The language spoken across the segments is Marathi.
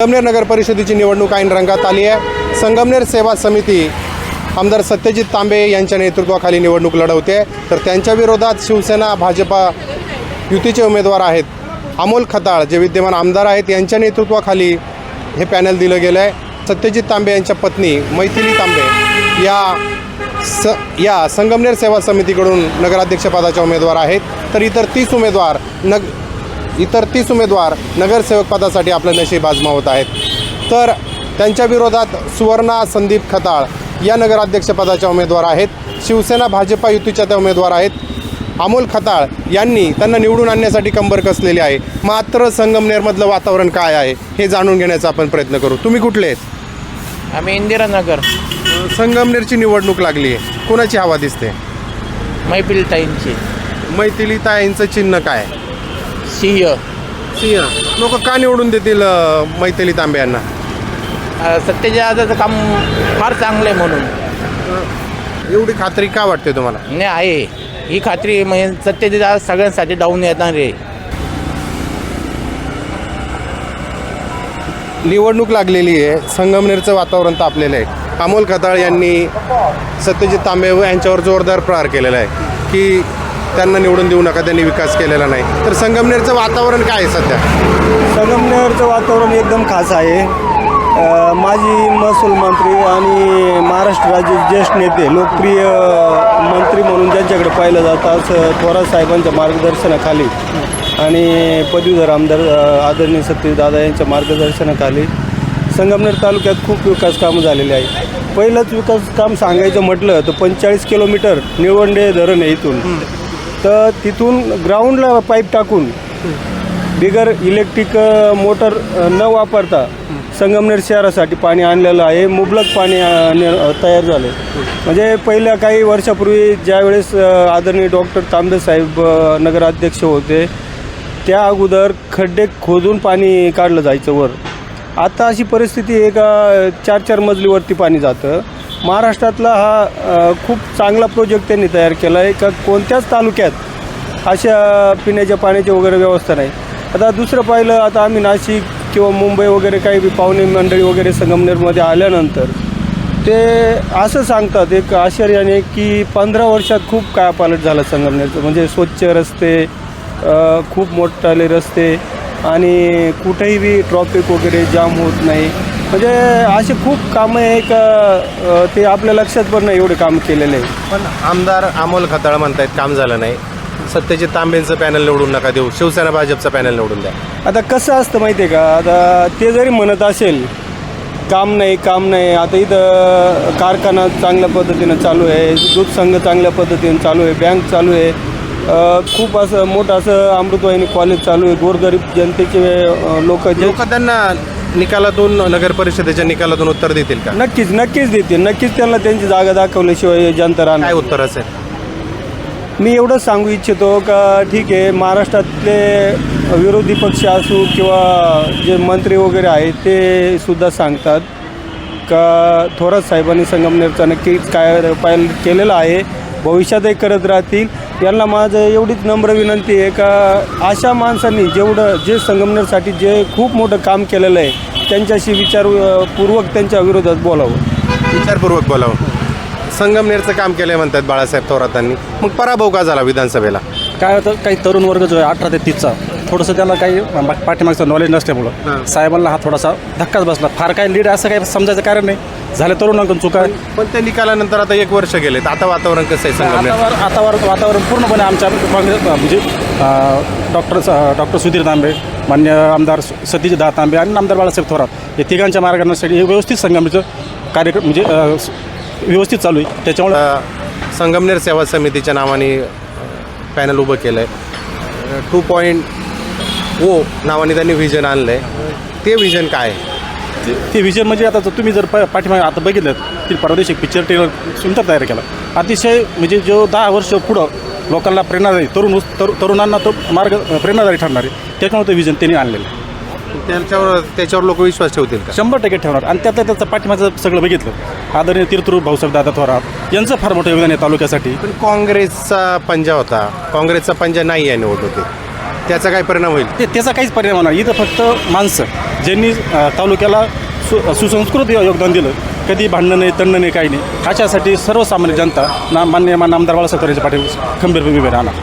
संगमनेर नगर परिषदेची निवडणूक ऐन रंगात आली आहे. संगमनेर सेवा समिती आमदार सत्यजित तांबे यांच्या नेतृत्वाखाली निवडणूक लढवते. तर त्यांच्या विरोधात शिवसेना भाजपा युतीचे उमेदवार आहेत. अमोल खताळ जे विद्यमान आमदार आहेत यांच्या नेतृत्वाखाली हे पॅनल दिलं गेलं आहे सत्यजित तांबे यांच्या पत्नी मैथिली तांबे या स या संगमनेर सेवा समितीकडून नगराध्यक्षपदाच्या उमेदवार आहेत. तर इतर तीस उमेदवार नग इतर तीस उमेदवार नगरसेवक पदासाठी आपलं नशीब आजमावत आहेत. तर त्यांच्या विरोधात सुवर्णा संदीप खताळ या नगराध्यक्षपदाच्या उमेदवार आहेत. शिवसेना भाजपा युतीच्या त्या उमेदवार आहेत. अमोल खताळ यांनी त्यांना निवडून आणण्यासाठी कंबर कसलेली आहे. मात्र संगमनेरमधलं वातावरण काय आहे हे जाणून घेण्याचा आपण प्रयत्न करू. तुम्ही कुठले आहेत? आम्ही इंदिरानगर संगमनेरची निवडणूक लागली आहे. कोणाची हवा दिसते? मैफिल ताईंची मैथिलीताईंचं चिन्ह काय? सिंह. सिंह. लोक का निवडून देतील अ, मैथिली तांबे यांना? अ, सत्यजादाचं काम फार चांगलं आहे म्हणून एवढी खात्री का वाटते तुम्हाला? नाही आहे. ही खात्री म्हणजे सत्यजादा सगळ्यांसाठी डाऊन येणार आहे. निवडणूक लागलेली आहे. संगमनेरचं वातावरण तापलेलं आहे. अमोल खताळ यांनी सत्यजित तांबे यांच्यावर जोरदार प्रहार केलेला आहे की त्यांना निवडून देऊ नका त्यांनी विकास केलेला नाही. तर संगमनेरचं वातावरण काय आहे सध्या? संगमनेरचं वातावरण एकदम खास आहे. माजी महसूल मंत्री आणि महाराष्ट्र राज्य ज्येष्ठ नेते लोकप्रिय मंत्री म्हणून ज्यांच्याकडे पाहिलं जातं असं थोरात साहेबांच्या मार्गदर्शनाखाली आणि पदवीधर आमदार आदरणीय सत्यदादा यांच्या मार्गदर्शनाखाली संगमनेर तालुक्यात खूप विकास कामं झालेली आहे पहिलंच विकास काम सांगायचं म्हटलं तर पंचेचाळीस किलोमीटर निळवंडे धरण आहे इथून. तर तिथून ग्राउंडला पाईप टाकून बिगर इलेक्ट्रिक मोटर न वापरता संगमनेर शहरासाठी पाणी आणलेलं आहे. मुबलक पाणी तयार झाले. म्हणजे पहिल्या काही वर्षापूर्वी ज्यावेळेस आदरणीय डॉक्टर तांबे साहेब नगराध्यक्ष होते त्या अगोदर खड्डे खोदून पाणी काढलं जायचं वर. आता अशी परिस्थिती आहे का चार चार मजलीवरती पाणी जातं. महाराष्ट्रातला हा अ, खूप चांगला प्रोजेक्ट त्यांनी तयार केला आहे का कोणत्याच तालुक्यात अशा पिण्याच्या पाण्याची वगैरे व्यवस्था नाही. आता दुसरं पाहिलं आता आम्ही नाशिक किंवा मुंबई वगैरे काही बी पाहुणे मंडळी वगैरे संगमनेरमध्ये आल्यानंतर ते असं सांगतात एक आश्चर्याने की पंधरा वर्षात खूप कायापालट झालं संगमनेरचं. म्हणजे स्वच्छ रस्ते अ, खूप मोठाले रस्ते आणि कुठेही बी ट्रॉफिक वगैरे जाम होत नाही. म्हणजे असे खूप कामं आहे का ते आपल्या लक्षात पण नाही एवढे काम केलेले. आहे पण आमदार अमोल खताळ म्हणतायत काम झालं नाही. सत्यजित तांबेंचं पॅनल निवडून नका देऊ. शिवसेना भाजपचं पॅनल निवडून द्या. आता कसं असतं माहिती आहे का? आता ते जरी म्हणत असेल काम नाही काम नाही आता इथं कारखाना चांगल्या पद्धतीनं चालू आहे दूध संघ चांगल्या पद्धतीनं चालू आहे बँक चालू आहे. अ, खूप असं मोठं असं अमृतवाहिनी कॉलेज चालू आहे. गोरगरीब जनतेचे लोक जे लोक त्यांना निकालातून नगर परिषदेच्या निकालातून उत्तर देतील का? नक्कीच नक्कीच देतील. नक्कीच त्यांना त्यांची जागा दाखवल्याशिवाय जनता काय उत्तर असेल? मी एवढंच सांगू इच्छितो का ठीक आहे महाराष्ट्रातले विरोधी पक्ष असू किंवा जे मंत्री वगैरे आहेत ते सुद्धा सांगतात का थोरात साहेबांनी संगमनेरचा नक्कीच काय पायल केलेलं आहे भविष्यातही करत राहतील. यांना माझं एवढीच नम्र विनंती आहे का अशा माणसांनी जेवढं जे संगमनेरसाठी जे खूप मोठं काम केलेलं आहे त्यांच्याशी विचारपूर्वक त्यांच्या विरोधात बोलावं. विचारपूर्वक बोलावं. संगमनेरचं काम केलंय म्हणतात बाळासाहेब थोरातांनी. मग पराभव का झाला विधानसभेला? काय होतं काही तरुण वर्ग जो आहे अठरा ते तीसचा थोडंसं त्याला काही पाठीमागचं नॉलेज नसल्यामुळं साहेबांना हा थोडासा धक्काच बसला. फार काही लीड असं काही समजायचं कारण नाही. झालं तरुणांकडून चुका. आहे. पण त्या निकालानंतर आता एक वर्ष गेलेत. आता वातावरण कसं आहे संगमनेर? आता वर- आता वर- वातावरण पूर्णपणे आमच्या म्हणजे डॉक्टर डॉक्टर सुधीर तांबे मान्य आमदार सतीश दास तांबे आणि आमदार बाळासाहेब थोरात या तिघांच्या मार्गदर्शनासाठी हे व्यवस्थित संगमनेरचं कार्यक्रम म्हणजे व्यवस्थित चालू आहे. त्याच्यामुळं संगमनेर सेवा समितीच्या नावाने पॅनल उभं केलं आहे टू पॉईंट ओ नावाने त्यांनी व्हिजन आणलं आहे ते व्हिजन काय? आहे ते- ते विजन म्हणजे आता जर तुम्ही जर प पाठीमागे आता बघितलं ती परदेशी पिक्चर ट्रेलर सुंदर तयार केला. अतिशय म्हणजे जो दहा वर्ष पुढं लोकांना प्रेरणादायी तरुण तरु तरुणांना तो मार्ग प्रेरणादायी ठरणार आहे. त्याच्यामुळे ते विजन त्यांनी आणलेलं आहे. त्याच्यावर त्याच्यावर लोक विश्वास ठेवतील का? शंभर टक्के ठेवणार. आणि त्यातलं त्याचं पाठीमागचं सगळं बघितलं आदरणीय तीर्थरूप भाऊसाहेब दादा थोरात यांचं फार मोठं योगदान आहे तालुक्यासाठी. पण काँग्रेसचा पंजा होता. काँग्रेसचा पंजा नाही आहे निवडणुकीत. त्याचा काय परिणाम होईल? ते त्याचा काहीच परिणाम होणार इथं फक्त माणसं ज्यांनी तालुक्याला सु सुसंस्कृत योगदान दिलं. कधी भांडणं नाही तंड नाही काही नाही. अशासाठी सर्वसामान्य जनता ना मान्य मान आमदार बाळासाहेब थोरांच्या पाठी खंबीरपणे उभे राहणार.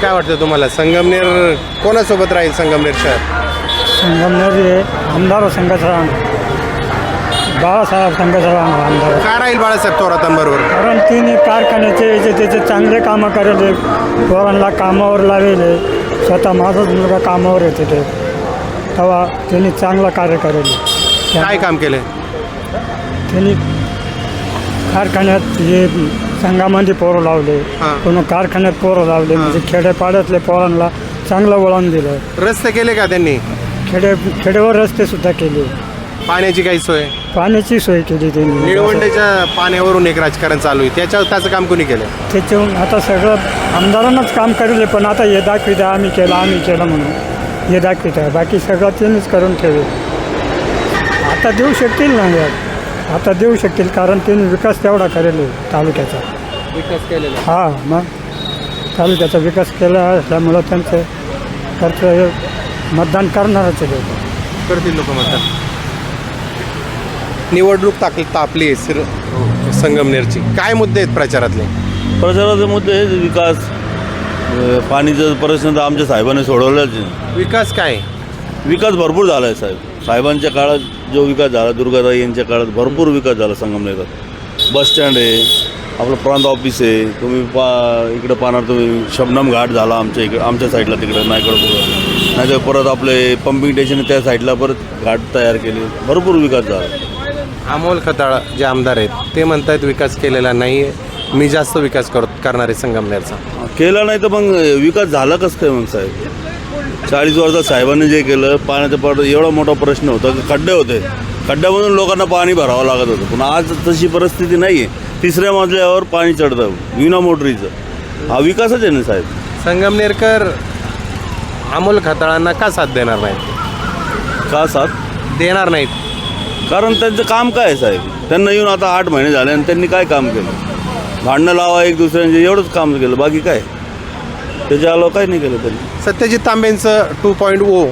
काय वाटतं तुम्हाला? संगमनेर कोणासोबत राहील संगमनेर शहर? संगमनेर हे आमदार संघाचा बाळासाहेब संघाचा आमदार. का राहील बाळासाहेब थोरातांबरोबर? कारण तिने कारखान्याचे याचे त्याचे चांगले कामं करेले पोरांना कामावर लावेले स्वतः माझाच मुलगा कामावर येते ते. तेव्हा त्यांनी चांगलं कार्य करेले. काय काम केले त्यांनी कारखान्यात हे संघामध्ये पोरं लावले. कोण कारखान्यात पोरं लावले. म्हणजे खेड्यापाड्यातले पोरांना चांगलं वळण दिलं. रस्ते केले का त्यांनी? खेडे खेडेवर रस्ते सुद्धा केले. पाण्याची काही सोय? पाण्याची सोय केली त्यांनी. निळवंडेच्या पाण्यावरून एक राजकारण चालू आहे. त्याच्यावर त्याचं काम कोणी केलं त्याच्याहून आता सगळं आमदारांनाच काम करेल पण आता हे दाखवित आम्ही केलं आम्ही केलं म्हणून. हे दाखवित आहे बाकी सगळं त्यांनीच करून ठेवे आता देऊ शकतील ना यात आता देऊ शकतील कारण त्यांनी विकास तेवढा करेल तालुक्याचा. विकास केलेला हा मग? तालुक्याचा विकास केला असल्यामुळं त्यांचं कर्तव्य मतदान करणारच आहे. करतील लोक म्हणतात निवडणूक ताक तापली आहे सिर संगमनेरची. काय मुद्दे आहेत प्रचारातले? प्रचाराचे मुद्दे हेच विकास. अ, पाणीचा प्रश्न तर आमच्या साहेबांनी सोडवलाच आहे. विकास काय? विकास भरपूर झाला आहे साहेब. साहेबांच्या काळात जो विकास झाला दुर्गाताई यांच्या काळात भरपूर विकास झाला संगमनेरात बस स्टँड आहे आपलं प्रांत ऑफिस आहे. तुम्ही पा इकडं पाहणार तुम्ही शबनम घाट झाला आमच्या इकडे आमच्या साईडला तिकडे नायकडं नाही तर परत आपले पंपिंग स्टेशन त्या साईडला परत घाट तयार केले. भरपूर विकास झाला. अमोल खताळ जे आमदार आहेत ते म्हणतात विकास केलेला नाही आहे मी जास्त विकास कर करणार आहे संगमनेरचा केला नाही तर मग विकास झाला कसं काय मग साहेब? चाळीस वर्षात साहेबांनी जे केलं पाण्याचा पड एवढा मोठा प्रश्न होता की खड्डे होते. खड्ड्यामधून लोकांना पाणी भरावं लागत होतं. पण आज तशी परिस्थिती नाही आहे तिसऱ्या मजल्यावर पाणी चढतं. विना मोटरीचं. हा विकासच आहे ना साहेब? संगमनेरकर अमोल खताळांना का साथ देणार नाहीत? का साथ? देणार नाहीत. कारण त्यांचं काम काय आहे साहेब? त्यांना येऊन आता आठ महिने झाले आणि त्यांनी काय काम केलं? भांडणं लावा एक दुसऱ्यांचे एवढंच काम केलं बाकी काय? त्याच्या आलो काय नाही केलं त्यांनी. सत्यजित तांबेंचं टू पॉईंट ओ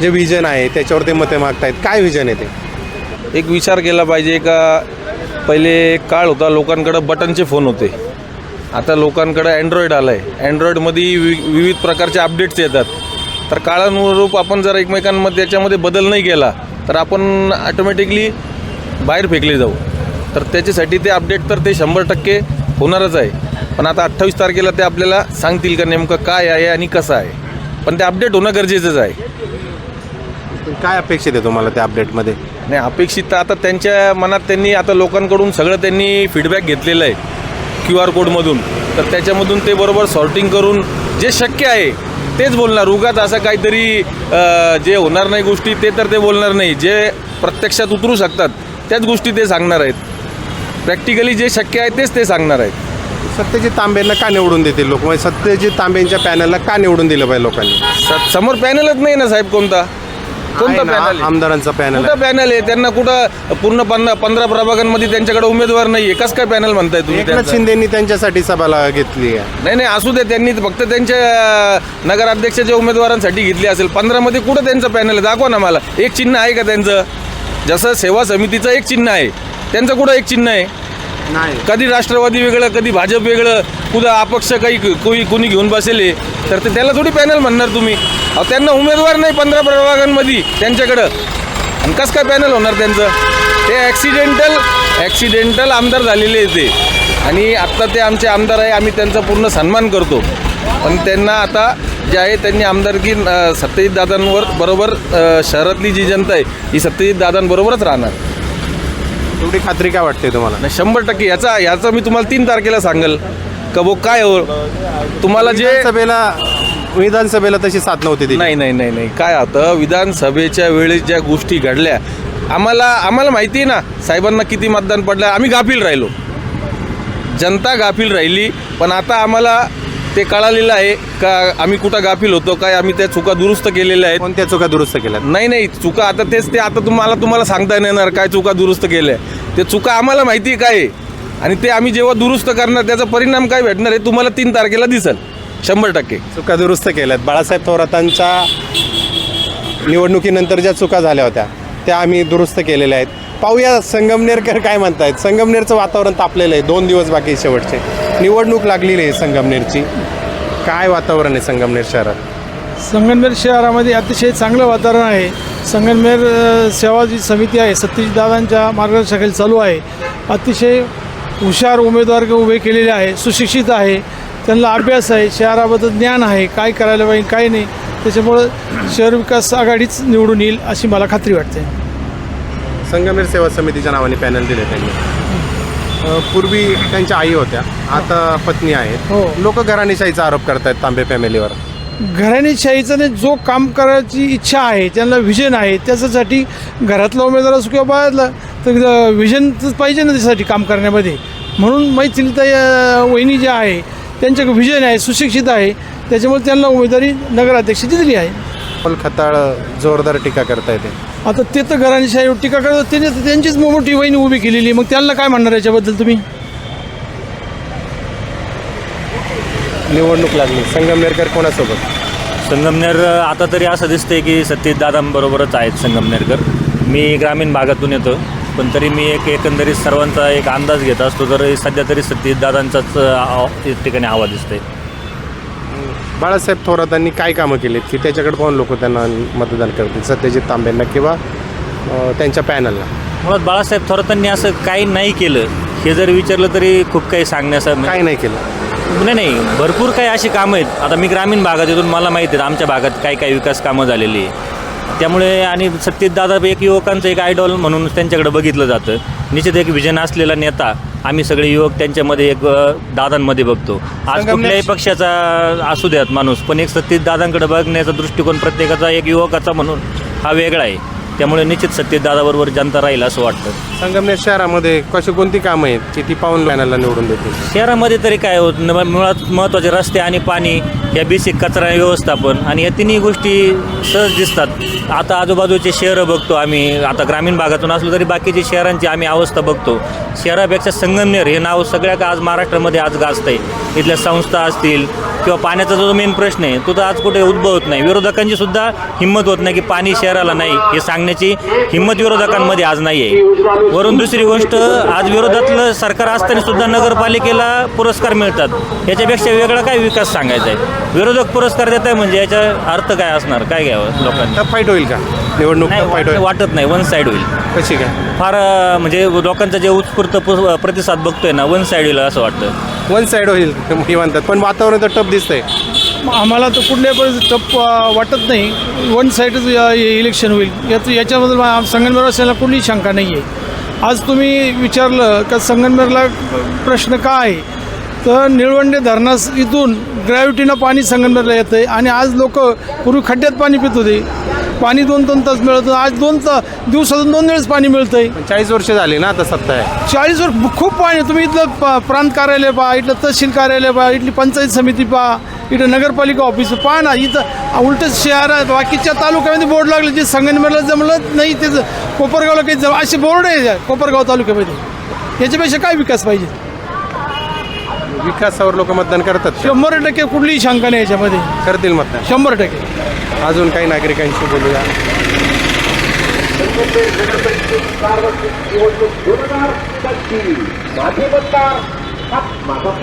जे व्हिजन आहे त्याच्यावर ते मते मागतायत. काय व्हिजन आहे ते? एक विचार केला पाहिजे का पहिले एक काळ होता लोकांकडं बटनचे फोन होते. आता लोकांकडं अँड्रॉईड आलं आहे अँड्रॉईडमध्ये वि विविध प्रकारचे अपडेट्स येतात. तर काळानुरूप आपण जर एकमेकांमध्ये त्याच्यामध्ये बदल नाही केला. तर आपण ऑटोमॅटिकली बाहेर फेकले जाऊ. तर त्याच्यासाठी ते अपडेट तर ते शंभर टक्के होणारच आहे. पण आता अठ्ठावीस तारखेला ते आपल्याला सांगतील का नेमकं काय आहे आणि कसं आहे. पण ते अपडेट होणं गरजेचंच आहे. काय अपेक्षित आहे तुम्हाला त्या अपडेटमध्ये नाही अपेक्षित तर आता त्यांच्या मनात त्यांनी आता लोकांकडून सगळं त्यांनी फीडबॅक घेतलेलं आहे. क्यू आर कोडमधून तर त्याच्यामधून ते बरोबर सॉर्टिंग करून जे शक्य आहे तेच बोलणार. उगाच असं काहीतरी जे होणार नाही गोष्टी ते तर ते बोलणार नाही. जे प्रत्यक्षात उतरू शकतात त्याच गोष्टी ते सांगणार आहेत. प्रॅक्टिकली जे शक्य आहे तेच ते सांगणार आहेत. सत्यजित तांबेंना का निवडून देतील लोक? म्हणजे सत्यजित तांबेंच्या पॅनलला का निवडून दिलं पाहिजे लोकांनी? स- समोर पॅनलच नाही ना साहेब कोणता? कोणता आहे पॅनल आमदारांचा पॅनल कुठं पॅनल आहे? त्यांना कुठं पूर्ण पन्ना पंधरा प्रभागांमध्ये त्यांच्याकडे उमेदवार नाही आहे कसं काय पॅनल म्हणताय तुम्ही एकनाथ त्यांचं? शिंदेनी त्यांच्यासाठी सभाला घेतली आहे. नाही नाही असू दे त्यांनी फक्त त्यांच्या अं, नगराध्यक्षाच्या उमेदवारांसाठी घेतली असेल. पंधरामध्ये कुठं त्यांचं पॅनल आहे? दाखवा ना मला. एक चिन्ह आहे का त्यांचं? जसं सेवा समितीचं एक चिन्ह आहे. त्यांचं कुठं एक चिन्ह आहे? नाही. कधी राष्ट्रवादी वेगळं कधी भाजप वेगळं कुठं अपक्ष काही कोणी कोणी घेऊन बसेले तर ते त्याला थोडी पॅनल म्हणणार तुम्ही. अहो त्यांना उमेदवार नाही पंधरा प्रभागांमध्ये त्यांच्याकडं. आणि कसं काय पॅनल होणार त्यांचं? ते ॲक्सिडेंटल ॲक्सिडेंटल आमदार झालेले आहे ते. आणि आत्ता ते आमचे आमदार आहे आम्ही त्यांचा पूर्ण सन्मान करतो. पण त्यांना आता जे आहे त्यांनी आमदारकी सत्यजित दादांवर बरोबर शहरातली जी जनता आहे ही सत्यजित दादांबरोबरच राहणार. तेवढी खात्री काय वाटते तुम्हाला? नाही शंभर टक्के. याचा याचा मी तुम्हाला तीन तारखेला सांगेल. का भाऊ काय हो? तुम्हाला जे विधानसभेला विधानसभेला तशी साथ नव्हती दिली. नाही नाही नाही नाही. काय होतं विधानसभेच्या वेळेस ज्या गोष्टी घडल्या आम्हाला आम्हाला माहिती आहे ना साहेबांना किती मतदान पडलं? आम्ही गाफील राहिलो. जनता गाफील राहिली पण आता आम्हाला ते कळालेलं आहे का आम्ही कुठं गाफील होतो काय आम्ही त्या चुका दुरुस्त केलेल्या आहेत? कोणत्या चुका दुरुस्त केल्या नाही नाही चुका आता तेच ते आता तुम्हाला तुम्हाला सांगता नाही येणार काय चुका दुरुस्त केल्या. ते चुका आम्हाला माहिती आहे काय? आहे. आणि ते आम्ही जेव्हा दुरुस्त करणार त्याचा परिणाम काय भेटणार आहे तुम्हाला तीन तारखेला दिसेल. शंभर टक्के. चुका दुरुस्त केल्यात. बाळासाहेब थोरातांच्या निवडणुकीनंतर ज्या चुका झाल्या होत्या त्या आम्ही दुरुस्त केलेल्या आहेत. पाहूया संगमनेरकर काय म्हणतायत. संगमनेरचं वातावरण तापलेलं आहे. दोन दिवस बाकी शेवटचे. निवडणूक लागलेली आहे संगमनेरची. काय वातावरण आहे संगमनेर शहरात? संगमनेर शहरामध्ये अतिशय चांगलं वातावरण आहे. संगमनेर अ, सेवा जी समिती आहे सत्यजितदादांच्या मार्गदर्शनाखाली चालू आहे. अतिशय हुशार उमेदवार उभे केलेले आहे सुशिक्षित आहे. त्यांना अभ्यास आहे शहराबद्दल ज्ञान आहे काय करायला पाहिजे काय नाही. त्याच्यामुळं शहर विकास आघाडीच निवडून येईल अशी मला खात्री वाटते. संगमनेर सेवा समितीच्या नावाने पॅनल दिले त्यांनी. पूर्वी त्यांच्या आई होत्या. आता पत्नी आहेत. हो. लोक घराणेशाहीचा आरोप करतायत तांबे फॅमिलीवर. घराणेशाहीचं नाही जो काम करायची इच्छा आहे त्यांना व्हिजन आहे त्याच्यासाठी घरातला उमेदवार असो किंवा बाहेरला तर व्हिजन पाहिजे ना त्यासाठी काम करण्यामध्ये. म्हणून मैत्रिणीताई अं, वहिनी जे आहे त्यांच्याकडे व्हिजन आहे सुशिक्षित आहे त्याच्यामुळे त्यांना उमेदवारी नगराध्यक्षाची दिली आहे. पण खताळ जोरदार टीका करता येते आता ते तर घराणेशाहीवर टीका करतात? त्यांनी तर त्यांचीच मोठी वहिनी उभी केलेली मग त्यांना काय म्हणणार याच्याबद्दल तुम्ही? निवडणूक लागली. संगमनेरकर कोणासोबत? संगमनेर आता तरी असं दिसतंय की सतीश दादांबरोबरच आहेत संगमनेरकर मी ग्रामीण भागातून येतो पण तरी मी एक एकंदरीत सर्वांचा एक अंदाज घेत असतो तर सध्या तरी सतीश दादांचाच या ठिकाणी हवा दिसतंय. बाळासाहेब थोरातांनी काय कामं केलीत की त्याच्याकडे पाहून लोक त्यांना मतदान करतील सत्यजित तांबेंना किंवा त्यांच्या पॅनलला? मुळात बाळासाहेब थोरातांनी असं काही नाही केलं. हे जर विचारलं तरी खूप काही सांगण्याचं काय नाही केलं? नाही नाही. भरपूर काही अशी कामं आहेत. आता मी ग्रामीण भागात येथून मला माहिती आहेत आमच्या भागात काय काय विकास कामं झालेली आहे त्यामुळे आणि सत्यजितदादा एक युवकांचं एक आयडॉल म्हणून त्यांच्याकडे बघितलं जातं. निश्चित एक विजन असलेला नेता आम्ही सगळे युवक त्यांच्यामध्ये एक दादांमध्ये बघतो. आज कुठल्याही पक्षाचा असू द्यात माणूस पण एक सत्यजितदादांकडे बघण्याचा दृष्टिकोन प्रत्येकाचा एक युवकाचा म्हणून हा वेगळा आहे. त्यामुळे निश्चित सत्यजितदादाबरोबर जनता राहील असं वाटतं. संगमनेर शहरामध्ये कशी कोणती कामं आहेत? की ती पाहून निवडून देतील? शहरामध्ये तरी काय होत मुळात महत्त्वाचे रस्ते आणि पाणी या बेसिक कचरा व्यवस्थापन आणि या तिन्ही गोष्टी सहज दिसतात. आता आजूबाजूचे शहरं बघतो आम्ही. आता ग्रामीण भागातून असलो तरी बाकीचे शहरांची आम्ही अवस्था बघतो. शहरापेक्षा संगमनेर हे नाव सगळ्या का आज महाराष्ट्रामध्ये आज गाजत आहे इथल्या संस्था असतील किंवा पाण्याचा जो मेन प्रश्न आहे तो तर आज कुठे उद्भवत नाही. विरोधकांची सुद्धा हिंमत होत नाही की पाणी शहराला नाही हे सांगण्याची हिंमत विरोधकांमध्ये आज नाही आहे वरून दुसरी गोष्ट आज विरोधातलं सरकार असताना सुद्धा नगरपालिकेला पुरस्कार मिळतात. याच्यापेक्षा वेगळा काय विकास सांगायचा आहे? विरोधक पुरस्कार देत आहे म्हणजे याचा अर्थ काय असणार? काय घ्यावं लोकांनी? टफ फाईट होईल का? निवडणूक नाही टफ फाईट वाट- होईल. वाटत नाही वन साईड होईल. कशी काय? फार अं, म्हणजे लोकांचा जे उत्स्फूर्त प- प्रतिसाद बघतोय ना वन साईड होईल असं वाटतं. वन साईड होईल हे म्हणतात. पण वातावरण तर टफ दिसतंय. आम्हाला तर कुठल्याही परिस्थितीत टप अ, वाटत नाही. वन साईडच इलेक्शन होईल. याचं याच्याबद्दल मा- संगमनेर असल्याला कुठलीही शंका नाही आहे आज तुम्ही विचारलं का संगमनेरला प्रश्न काय आहे? तर निळवंडे धरणास इथून ग्रॅव्हिटीनं पाणी संगमनेरला येतं आहे आणि आज लोक पूर्वी खड्ड्यात पाणी पित होते पाणी दोन दोन तास मिळत. आज दोन तास दिवसातून दोन वेळेस पाणी मिळतं आहे चाळीस वर्ष झाली ना आता सत्ता आहे चाळीस वर खूप पाणी. तुम्ही इथलं प- प्रांत कार्यालय पहा इथलं तहसील कार्यालय पहा इथली पंचायत समिती पहा इथं नगरपालिका ऑफिस पहा ना इथं उलट शहर आहे. बाकीच्या तालुक्यामध्ये बोर्ड लागले जे संगमनेरला जमलं नाही ते कोपरगावला काही जम असे बोर्ड आहे कोपरगाव तालुक्यामध्ये याच्यापेक्षा काय विकास पाहिजे विकासावर लोक मतदान करतात? शंभर टक्के कुठलीही शंका नाही याच्यामध्ये. करतील मतदान? शंभर टक्के. अजून काही नागरिकांशी बोलूया.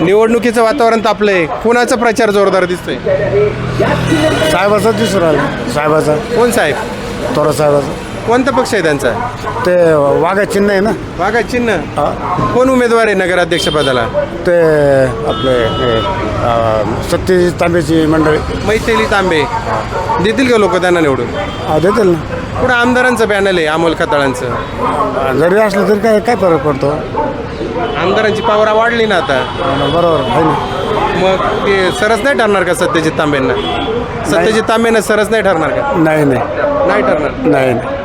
निवडणुकीचं वातावरण तापलंय. कुणाचा प्रचार जोरदार दिसतोय? साहेबाचा दिसून राहिला. साहेबाचा. कोण साहेब? थोडा साहेबाचा. कोणता पक्ष आहे त्यांचा? ते वाघा चिन्ह आहे ना? वाघा चिन्ह. कोण उमेदवार आहे नगराध्यक्ष पदाला ते आपले हे, अं, सत्यजित तांब्याची मंडळी. मैथिली तांबे. देतील का लोक त्यांना निवडून? हा, देतील ना. पुढं आमदारांचं पॅनल आहे अमोल खताळांचं? अं, जरी असलं तरी काय काय फरक पडतो? आमदारांची पावरा वाढली ना आता. हा, बरोबर आहे ना. मग ते सरस नाही ठरणार का सत्यजित तांबेंना? सत्यजित तांबेंना सरस नाही ठरणार का? नाही नाही. नाही ठरणार. नाही नाही.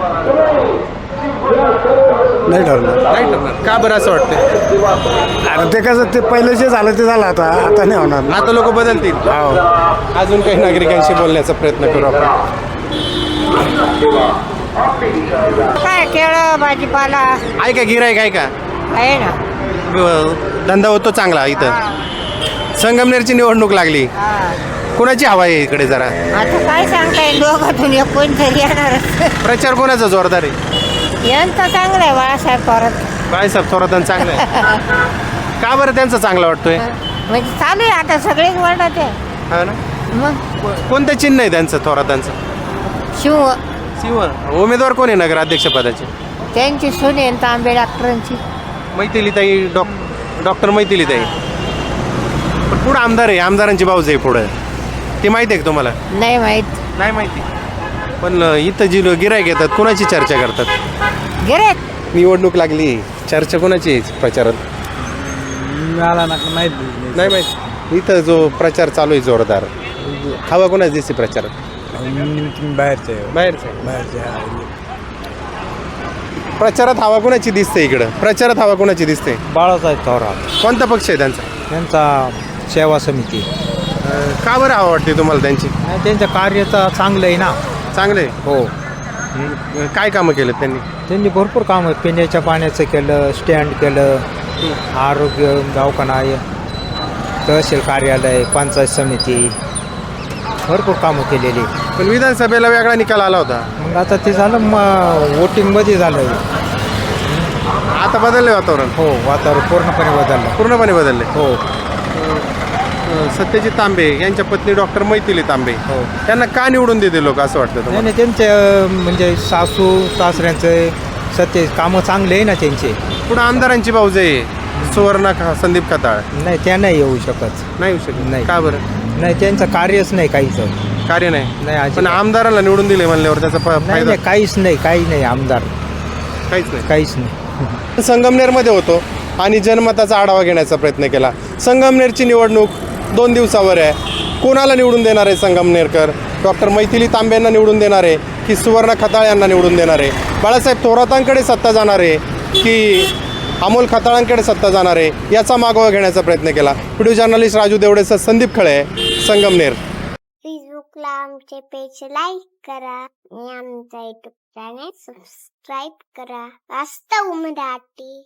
नाही ठरणार. का बरं असं वाटतं आता ते कसं ते पहिलं जे झालं ते झालं आता. आता नाही होणार. आता लोक बदलतील? हो अजून काही नागरिकांशी बोलण्याचा प्रयत्न करू आपण. काय केळं भाजीपाला? आहे का गिरायक आहे का? आहे ना. ब- धंदा होतो चांगला इथं. संगमनेरची निवडणूक लागली. कोणाची हवा आहे इकडे जरा? आता काय सांगता येईल? दोघातून एक कोणतरी येणारच प्रचार कोणाचा जोरदार आहे? यांचं चांगलं आहे बाळासाहेब परत. बाळासाहेब थोरातांचा चांगला आहे. का बरं त्यांचा चांगला वाटतोय? म्हणजे चालू आहे आता सगळेच वाटत आहे. हा ना? मग? को- कोणतं चिन्ह आहे त्यांचं थोरातांचं? शिव. शिव. उमेदवार कोण आहे नगराध्यक्षपदाचे? त्यांची सून आहे तांबे डॉक्टरांची. मैथिलीताई डॉक डॉक्टर मैथिलीताई. पण पुढं आमदार आहे आमदारांची बाजू आहे पुढं. ते माहिती आहे का तुम्हाला? नाही माहीत. नाही माहिती. पण अं, इथं जी गिरायक येतात कोणाची चर्चा करतात? गिरेत निवडणूक लागली. चर्चा कोणाची आहे प्रचारात? मला माहिती नाही. माहिती. इथं जो प्रचार चालू आहे जोरदार. हवा कोणाच दिसते प्रचारात? बाहेरचे बाहेरचं. बाहेरचे प्रचारात हवा कोणाची दिसते इकडं? प्रचारात हवा कोणाची दिसते? बाळासाहेब थोरात. कोणता पक्ष आहे त्यांचा? त्यांचा सेवा समिती. अं, का बरं हवा वाटते तुम्हाला त्यांची? नाही त्यांचं कार्य तर चांगलं आहे ना. चांगले हो. काय कामं केलं त्यांनी? त्यांनी भरपूर कामं पिण्याच्या पाण्याचं केलं स्टँड केलं आरोग्य दवाखाना आहे. तहसील कार्यालय पंचायत समिती भरपूर कामं केलेली. पण विधानसभेला वेगळा निकाल आला होता. मग आता ते झालं मग वोटिंगमध्ये झालं आता बदलले वातावरण? हो वातावरण पूर्णपणे बदललं. पूर्णपणे बदलले हो. सत्यजित तांबे यांच्या पत्नी डॉक्टर मैथिली तांबे. हो. त्यांना का निवडून देते लोक असं वाटतं नाही तुम्हाला? नाही त्यांचे अं, म्हणजे सासू सासऱ्यांचं सत्य कामं चांगले आहे ना त्यांचे. पुढे आमदारांची बाजू आहे सुवर्णा खा संदीप खताळ. नाही त्या नाही येऊ शकत. नाही येऊ शकत. नाही. का बरं? नाही त्यांचं कार्यच नाही काहीच. कार्य नाही. नाही अजिबात. पण आमदाराला निवडून दिले म्हणल्यावर त्याचा फ- नाही फायदा? नाही काहीच नाही काही नाही आमदार. काहीच नाही. काहीच नाही. संगमनेरमध्ये होतो आणि जनमताचा आढावा घेण्याचा प्रयत्न केला. संगमनेरची निवडणूक दोन दिवसावर आहे. कोणाला निवडून देणार आहे संगमनेरकर डॉक्टर मैथिली तांबेंना निवडून देणार आहे की सुवर्ण खताळ यांना निवडून देणार आहे? बाळासाहेब थोरातांकडे सत्ता जाणार आहे की अमोल खताळांकडे सत्ता जाणार आहे? याचा मागोवा घेण्याचा प्रयत्न केला. व्हिडिओ जर्नलिस्ट राजू देवडेसह संदीप खळे संगमनेर फेसबुकला आमचे पेज लाईक करा आणि आमचा युट्यूब चॅनेल सबस्क्राईब करा. वास्तव मराठी.